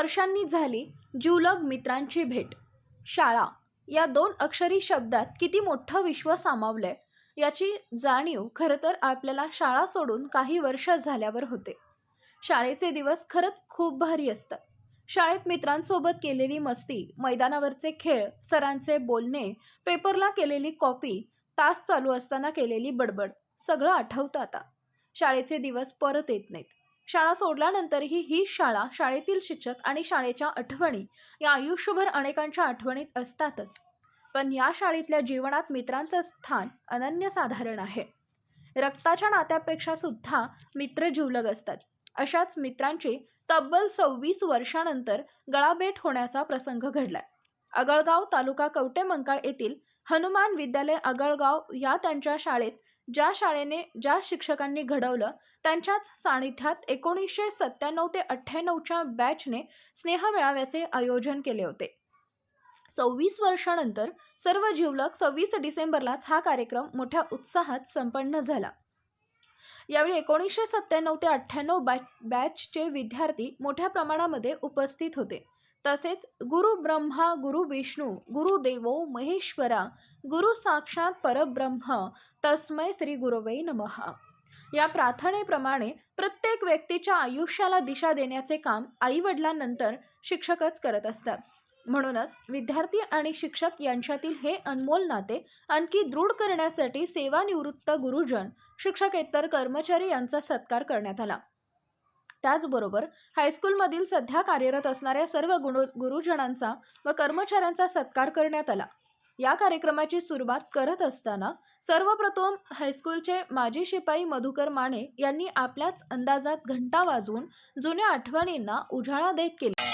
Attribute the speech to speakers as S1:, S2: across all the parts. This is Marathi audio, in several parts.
S1: वर्षांनी झाली ज्यूलग मित्रांची भेट. शाळा या दोन अक्षरी शब्दात किती मोठं विश्व सामावलंय याची जाणीव खरं तर आपल्याला शाळा सोडून काही वर्ष झाल्यावर होते. शाळेचे दिवस खरंच खूप भारी असतात. शाळेत मित्रांसोबत केलेली मस्ती मैदानावरचे खेळ सरांचे बोलणे पेपरला केलेली कॉपी तास चालू असताना केलेली बडबड सगळं आठवतं आता. शाळेचे दिवस परत येत नाहीत. शाळा सोडल्यानंतरही ही शाळा शाळेतील शिक्षक आणि शाळेच्या आठवणी या आयुष्यभर अनेकांच्या आठवणीत असतातच. पण या शाळेतल्या जीवनात मित्रांचं स्थान अनन्यसाधारण आहे. रक्ताच्या नात्यापेक्षा सुद्धा मित्र जिवलग असतात. अशाच मित्रांची तब्बल सव्वीस वर्षानंतर गळाभेट होण्याचा प्रसंग घडलाय. अगळगाव तालुका कवटे मंकाळ येथील हनुमान विद्यालय अगळगाव या त्यांच्या शाळेत ज्या शाळेने ज्या शिक्षकांनी घडवलं त्यांच्याच सानिध्यात एकोणीसशे सत्त्याण्णव ते अठ्ठ्याण्णवच्या बॅचने स्नेह मेळाव्याचे आयोजन केले होते. सव्वीस वर्षानंतर सर्व जिवलक सव्वीस डिसेंबरलाच हा कार्यक्रम मोठ्या उत्साहात संपन्न झाला. यावेळी एकोणीसशे सत्त्याण्णव ते अठ्ठ्याण्णव बॅच बॅचचे विद्यार्थी मोठ्या प्रमाणामध्ये उपस्थित होते. तसेच गुरु ब्रह्मा गुरु विष्णू गुरुदेवो महेश्वरा गुरु साक्षात परब्रह्म तस्मै श्री गुरुवे नमहा या प्रार्थनेप्रमाणे प्रत्येक व्यक्तीच्या आयुष्याला दिशा देण्याचे काम आईवडिलांनंतर शिक्षकच करत असतात. म्हणूनच विद्यार्थी आणि शिक्षक यांच्यातील हे अनमोल नाते आणखी दृढ करण्यासाठी सेवानिवृत्त गुरुजन शिक्षकेतर कर्मचारी यांचा सत्कार करण्यात आला. त्याचबरोबर हायस्कूलमधील सध्या कार्यरत असणाऱ्या सर्व गुण गुरुजनांचा व कर्मचाऱ्यांचा सत्कार करण्यात आला. या कार्यक्रमाची सुरुवात करत असताना सर्वप्रथम हायस्कूलचे माजी शिपाई मधुकर माने यांनी आपल्याच अंदाजात घंटा वाजवून जुन्या आठवणींना उजाळा देत केला.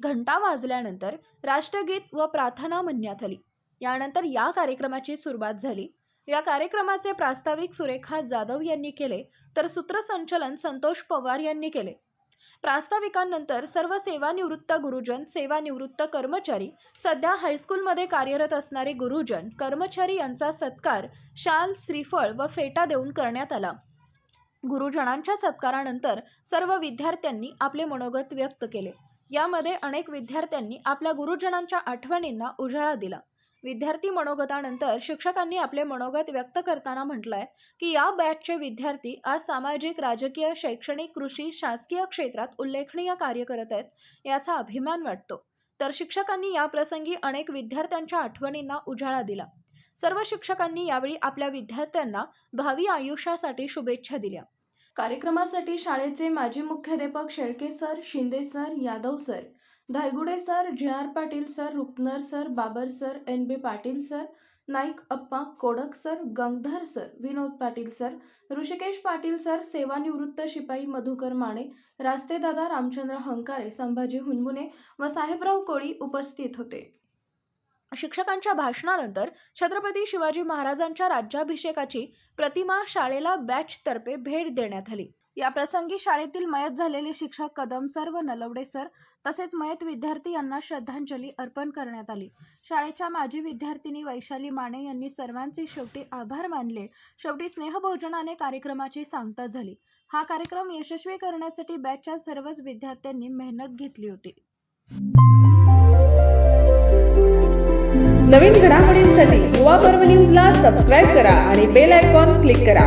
S1: घंटा वाजल्यानंतर राष्ट्रगीत व प्रार्थना म्हणण्यात आली. यानंतर या कार्यक्रमाची सुरुवात झाली. या कार्यक्रमाचे प्रास्ताविक सुरेखा जाधव यांनी केले तर सूत्रसंचलन संतोष पवार यांनी केले. प्रास्ताविकांनंतर सर्व सेवानिवृत्त गुरुजन सेवानिवृत्त कर्मचारी सध्या हायस्कूलमध्ये कार्यरत असणारे गुरुजन कर्मचारी यांचा सत्कार शाल श्रीफळ व फेटा देऊन करण्यात आला. गुरुजनांच्या सत्कारानंतर सर्व विद्यार्थ्यांनी आपले मनोगत व्यक्त केले. यामध्ये अनेक विद्यार्थ्यांनी आपल्या गुरुजनांच्या आठवणींना उजाळा दिला. विद्यार्थी मनोगतानंतर शिक्षकांनी आपले मनोगत व्यक्त करताना म्हटलंय की या बॅचचे विद्यार्थी आज सामाजिक राजकीय शैक्षणिक कृषी शासकीय क्षेत्रात उल्लेखनीय कार्य करत आहेत याचा अभिमान वाटतो. तर शिक्षकांनी या प्रसंगी अनेक विद्यार्थ्यांच्या आठवणींना उजाळा दिला. सर्व शिक्षकांनी यावेळी आपल्या विद्यार्थ्यांना भावी आयुष्यासाठी शुभेच्छा दिल्या. कार्यक्रमासाठी शाळेचे माजी मुख्याध्यापक Shelke sir Shinde sir Yadav sir Dhaygude sir J R Patil sir Rupnar sir Babar sir N B Patil sir Naik Appa Kodak sir Gangadhar sir Vinod Patil sir Rishikesh Patil sir सेवानिवृत्त शिपाई मधुकर माने रास्तेदादा रामचंद्र हंकारे संभाजी हुनमुने व साहेबराव कोळी उपस्थित होते. शिक्षकांच्या भाषणानंतर छत्रपती शिवाजी महाराजांच्या राज्याभिषेकाची प्रतिमा शाळेला बॅचतर्फे भेट देण्यात आली. या प्रसंगी शाळेतील मयत झालेले शिक्षक कदम सर व नलवडे सर तसेच मयत विद्यार्थी यांना श्रद्धांजली अर्पण करण्यात आली. शाळेच्या माजी विद्यार्थिनी वैशाली माने यांनी सर्वांचे शेवटी आभार मानले. शेवटी स्नेहभोजनाने कार्यक्रमाची सांगता झाली. हा कार्यक्रम यशस्वी करण्यासाठी बॅचच्या सर्वच विद्यार्थ्यांनी मेहनत घेतली होती.
S2: नवीन घडामोडींसाठी युवा पर्व न्यूजला सबस्क्राईब करा आणि बेल आयकॉन क्लिक करा.